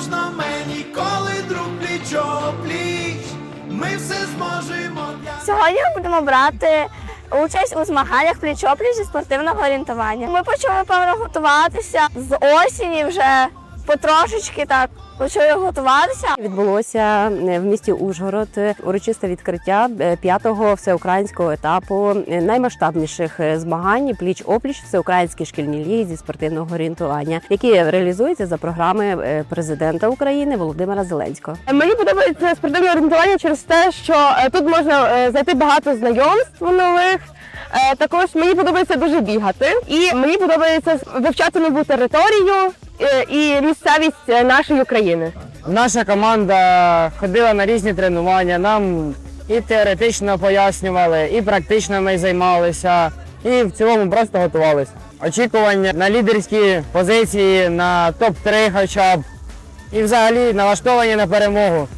можна мені, коли друг пліч. Ми все зможемо для Сьогодні ми будемо брати участь у змаганнях пліч-опліч зі спортивного орієнтування. Ми почали готуватися з осені вже потрошечки так почали готуватися. Відбулося е, в місті Ужгород е, урочисте відкриття е, п'ятого всеукраїнського етапу наймасштабніших змагань пліч опліч всеукраїнські шкільні ліги зі спортивного орієнтування, які реалізуються за програми президента України Володимира Зеленського. Мені подобається спортивне орієнтування через те, що тут можна знайти багато знайомств нових. Також мені подобається дуже бігати, і мені подобається вивчати нову територію і місцевість е, нашої України. Наша команда ходила на різні тренування. Нам і теоретично пояснювали, і практично ми займалися, і в цілому просто готувалися. Очікування на лідерські позиції, на топ-3 хоча б. І взагалі налаштовані на перемогу.